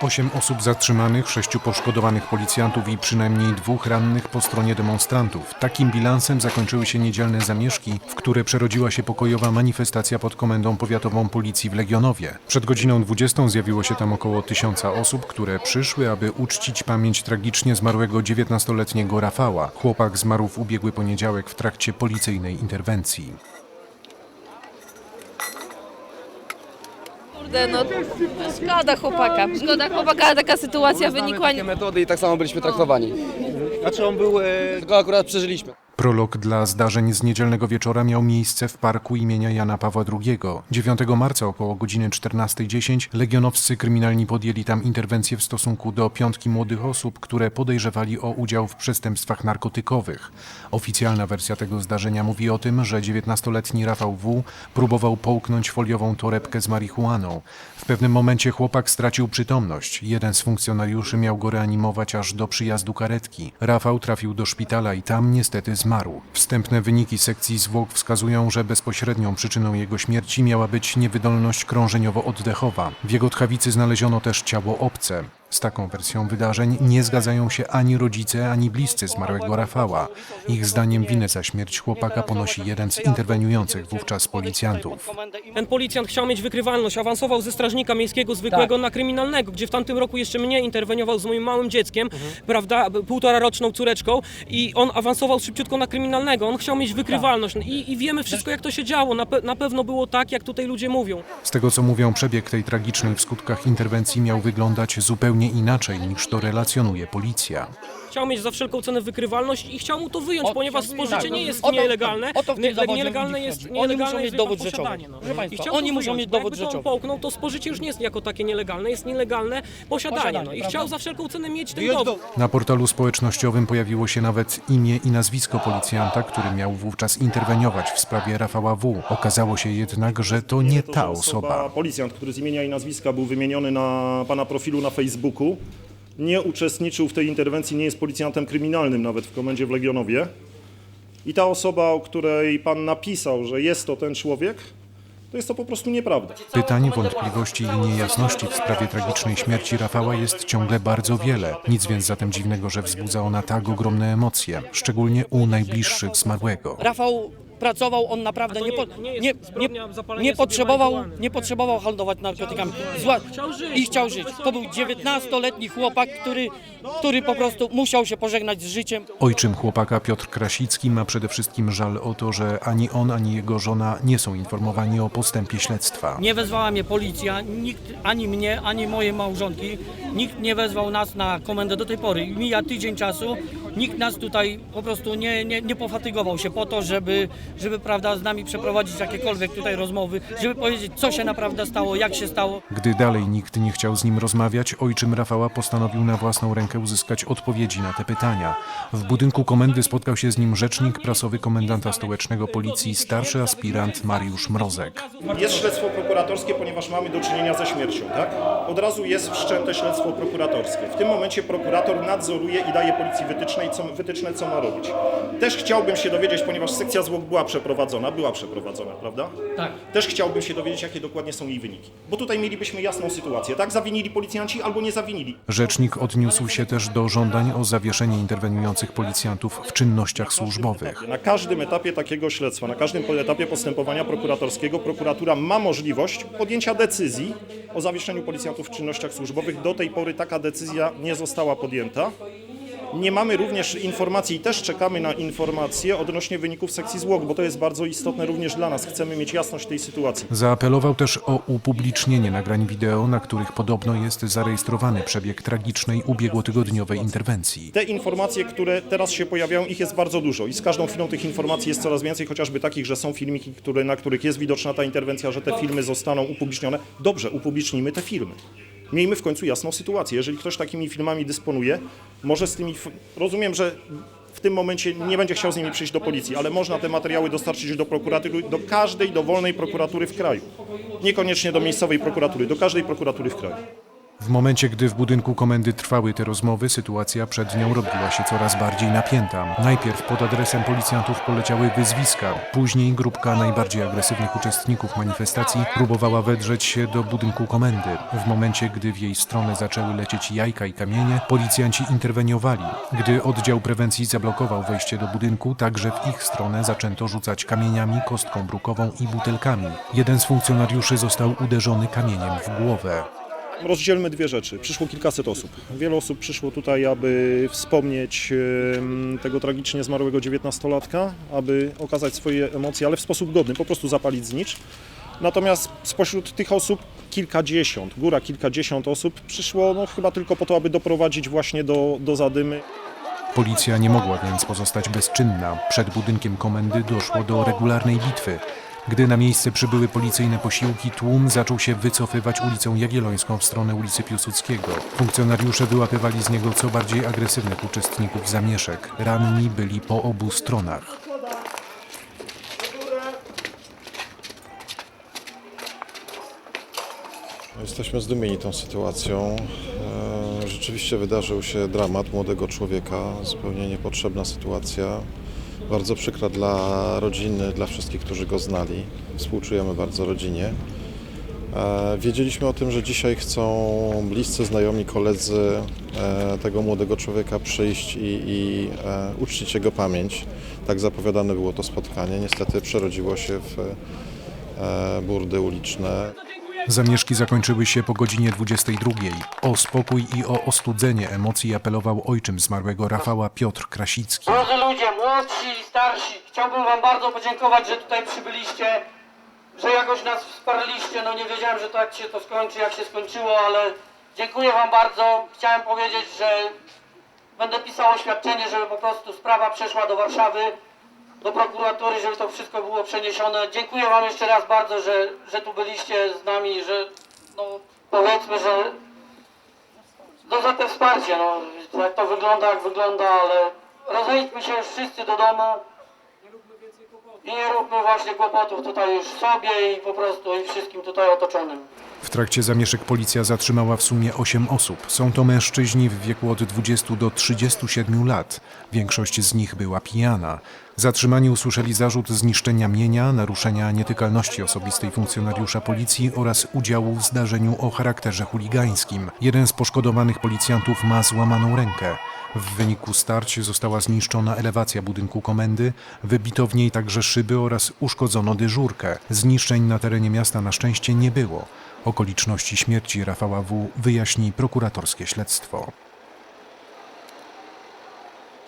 Osiem osób zatrzymanych, sześciu poszkodowanych policjantów i przynajmniej dwóch rannych po stronie demonstrantów. Takim bilansem zakończyły się niedzielne zamieszki, w które przerodziła się pokojowa manifestacja pod komendą powiatową policji w Legionowie. Przed godziną 20 zjawiło się tam około tysiąca osób, które przyszły, aby uczcić pamięć tragicznie zmarłego 19-letniego Rafała. Chłopak zmarł w ubiegły poniedziałek w trakcie policyjnej interwencji. Kurde, no szkoda chłopaka. Szkoda chłopaka, ale taka sytuacja wynikła... Takie metody i tak samo byliśmy traktowani. Znaczy on był... E, Tylko akurat przeżyliśmy. Prolog dla zdarzeń z niedzielnego wieczora miał miejsce w parku imienia Jana Pawła II. 9 marca około godziny 14.10 legionowscy kryminalni podjęli tam interwencję w stosunku do piątki młodych osób, które podejrzewali o udział w przestępstwach narkotykowych. Oficjalna wersja tego zdarzenia mówi o tym, że 19-letni Rafał W. próbował połknąć foliową torebkę z marihuaną. W pewnym momencie chłopak stracił przytomność. Jeden z funkcjonariuszy miał go reanimować aż do przyjazdu karetki. Rafał trafił do szpitala i tam niestety zmarł. Wstępne wyniki sekcji zwłok wskazują, że bezpośrednią przyczyną jego śmierci miała być niewydolność krążeniowo-oddechowa. W jego tchawicy znaleziono też ciało obce. Z taką wersją wydarzeń nie zgadzają się ani rodzice, ani bliscy zmarłego Rafała. Ich zdaniem winę za śmierć chłopaka ponosi jeden z interweniujących wówczas policjantów. Ten policjant chciał mieć wykrywalność, awansował ze strażnika miejskiego zwykłego na kryminalnego, gdzie w tamtym roku jeszcze mnie interweniował z moim małym dzieckiem, prawda, półtora roczną córeczką i on awansował szybciutko na kryminalnego. On chciał mieć wykrywalność I, i wiemy wszystko jak to się działo. Na, pe- na pewno było tak, jak tutaj ludzie mówią. Z tego co mówią, przebieg tej tragicznej w skutkach interwencji miał wyglądać zupełnie inaczej niż to relacjonuje policja. Chciał mieć za wszelką cenę wykrywalność i chciał mu to wyjąć, O, ponieważ tak. spożycie nie jest O to- nielegalne. o to w tym Nie- zawodzie nielegalne ludzi jest, chodzi. nielegalne Oni muszą jest mieć dowód tylko posiadanie, rzeczowy. no. Proszę państwa, oni muszą wyjąć, mieć bo dowód jakby to on rzeczowy. połknął, to spożycie już nie jest jako takie nielegalne, jest nielegalne posiadanie. No. Posiadanie, I prawda? chciał za wszelką cenę mieć ten dowód. Na portalu społecznościowym pojawiło się nawet imię i nazwisko policjanta, który miał wówczas interweniować w sprawie Rafała W. Okazało się jednak, że to nie ta osoba. Policjant, który z imienia i nazwiska był wymieniony na pana profilu na Facebooku, nie uczestniczył w tej interwencji, nie jest policjantem kryminalnym nawet w komendzie w Legionowie. I ta osoba, o której pan napisał, że jest to ten człowiek, to jest to po prostu nieprawda. Pytań, wątpliwości i niejasności w sprawie tragicznej śmierci Rafała jest ciągle bardzo wiele. Nic więc zatem dziwnego, że wzbudza ona tak ogromne emocje, szczególnie u najbliższych zmarłego. Rafał pracował, on naprawdę nie, nie- po, nie nie, nie, potrzebował, nie potrzebował handlować narkotykami. Zła, Chciał żyć. I chciał żyć. To był 19-letni chłopak, który, który po prostu musiał się pożegnać z życiem. Ojczym chłopaka Piotr Krasicki ma przede wszystkim żal o to, że ani on, ani jego żona nie są informowani o postępie śledztwa. Nie wezwała mnie policja, nikt, ani mnie, ani mojej małżonki, nikt nie wezwał nas na komendę do tej pory. Mija tydzień czasu, nikt nas tutaj po prostu nie, nie, nie pofatygował się po to, żeby, żeby prawda, z nami przeprowadzić jakiekolwiek tutaj rozmowy, żeby powiedzieć, co się naprawdę stało, jak się stało. Gdy dalej nikt nie chciał z nim rozmawiać, ojczym Rafała postanowił na własną rękę uzyskać odpowiedzi na te pytania. W budynku komendy spotkał się z nim rzecznik prasowy komendanta stołecznego policji, starszy aspirant Mariusz Mrozek. Jest śledztwo prokuratorskie, ponieważ mamy do czynienia ze śmiercią, tak? Od razu jest wszczęte śledztwo prokuratorskie. W tym momencie prokurator nadzoruje i daje policji wytyczne, co, wytyczne, co ma robić. Też chciałbym się dowiedzieć, ponieważ sekcja zwłok była przeprowadzona, była przeprowadzona, prawda? Tak. Też chciałbym się dowiedzieć, jakie dokładnie są jej wyniki. Bo tutaj mielibyśmy jasną sytuację, tak? Zawinili policjanci albo nie zawinili. Rzecznik odniósł się też do żądań o zawieszenie interweniujących policjantów w czynnościach służbowych. Na każdym etapie takiego śledztwa, na każdym etapie postępowania prokuratorskiego prokuratura ma możliwość podjęcia decyzji o zawieszeniu policjantów w czynnościach służbowych. Do tej pory taka decyzja nie została podjęta. Nie mamy również informacji i też czekamy na informacje odnośnie wyników sekcji zwłok, bo to jest bardzo istotne również dla nas. Chcemy mieć jasność tej sytuacji. Zaapelował też o upublicznienie nagrań wideo, na których podobno jest zarejestrowany przebieg tragicznej ubiegłotygodniowej interwencji. Te informacje, które teraz się pojawiają, ich jest bardzo dużo i z każdą chwilą tych informacji jest coraz więcej, chociażby takich, że są filmiki, które, na których jest widoczna ta interwencja, że te filmy zostaną upublicznione. Dobrze, upublicznijmy te filmy. Miejmy w końcu jasną sytuację. Jeżeli ktoś takimi filmami dysponuje, może z tymi. Rozumiem, że w tym momencie nie będzie chciał z nimi przyjść do policji, ale można te materiały dostarczyć do prokuratury, do każdej dowolnej prokuratury w kraju. Niekoniecznie do miejscowej prokuratury, do każdej prokuratury w kraju. W momencie, gdy w budynku komendy trwały te rozmowy, sytuacja przed nią robiła się coraz bardziej napięta. Najpierw pod adresem policjantów poleciały wyzwiska, później grupka najbardziej agresywnych uczestników manifestacji próbowała wedrzeć się do budynku komendy. W momencie, gdy w jej stronę zaczęły lecieć jajka i kamienie, policjanci interweniowali. Gdy oddział prewencji zablokował wejście do budynku, także w ich stronę zaczęto rzucać kamieniami, kostką brukową i butelkami. Jeden z funkcjonariuszy został uderzony kamieniem w głowę. Rozdzielmy dwie rzeczy. Przyszło kilkaset osób. Wiele osób przyszło tutaj, aby wspomnieć tego tragicznie zmarłego dziewiętnastolatka, aby okazać swoje emocje, ale w sposób godny, po prostu zapalić znicz. Natomiast spośród tych osób kilkadziesiąt, góra kilkadziesiąt osób przyszło no, chyba tylko po to, aby doprowadzić właśnie do, do zadymy. Policja nie mogła więc pozostać bezczynna. Przed budynkiem komendy doszło do regularnej bitwy. Gdy na miejsce przybyły policyjne posiłki, tłum zaczął się wycofywać ulicą Jagiellońską w stronę ulicy Piłsudskiego. Funkcjonariusze wyłapywali z niego co bardziej agresywnych uczestników zamieszek. Ranni byli po obu stronach. Jesteśmy zdumieni tą sytuacją. E, Rzeczywiście wydarzył się dramat młodego człowieka, zupełnie niepotrzebna sytuacja. Bardzo przykra dla rodziny, dla wszystkich, którzy go znali. Współczujemy bardzo rodzinie. E, Wiedzieliśmy o tym, że dzisiaj chcą bliscy znajomi, koledzy e, tego młodego człowieka przyjść i, i e, uczcić jego pamięć. Tak zapowiadane było to spotkanie. Niestety przerodziło się w burdy uliczne. Zamieszki zakończyły się po godzinie 22. O spokój i o ostudzenie emocji apelował ojczym zmarłego Rafała Piotr Krasicki. Drodzy ludzie, młodsi i starsi, chciałbym Wam bardzo podziękować, że tutaj przybyliście, że jakoś nas wsparliście. No nie wiedziałem, że tak się to skończy, jak się skończyło, ale dziękuję Wam bardzo. Chciałem powiedzieć, że będę pisał oświadczenie, żeby po prostu sprawa przeszła do Warszawy, do prokuratury, żeby to wszystko było przeniesione. Dziękuję Wam jeszcze raz bardzo, że, że tu byliście z nami, że no powiedzmy, że no za te wsparcie, no jak to wygląda, jak wygląda, ale rozejdźmy się już wszyscy do domu i nie róbmy właśnie kłopotów tutaj już sobie i po prostu i wszystkim tutaj otoczonym. W trakcie zamieszek policja zatrzymała w sumie 8 osób. Są to mężczyźni w wieku od 20 do 37 lat. Większość z nich była pijana. Zatrzymani usłyszeli zarzut zniszczenia mienia, naruszenia nietykalności osobistej funkcjonariusza policji oraz udziału w zdarzeniu o charakterze chuligańskim. Jeden z poszkodowanych policjantów ma złamaną rękę. W wyniku starć została zniszczona elewacja budynku komendy, wybito w niej także szyby oraz uszkodzono dyżurkę. Zniszczeń na terenie miasta na szczęście nie było. Okoliczności śmierci Rafała W. wyjaśni prokuratorskie śledztwo.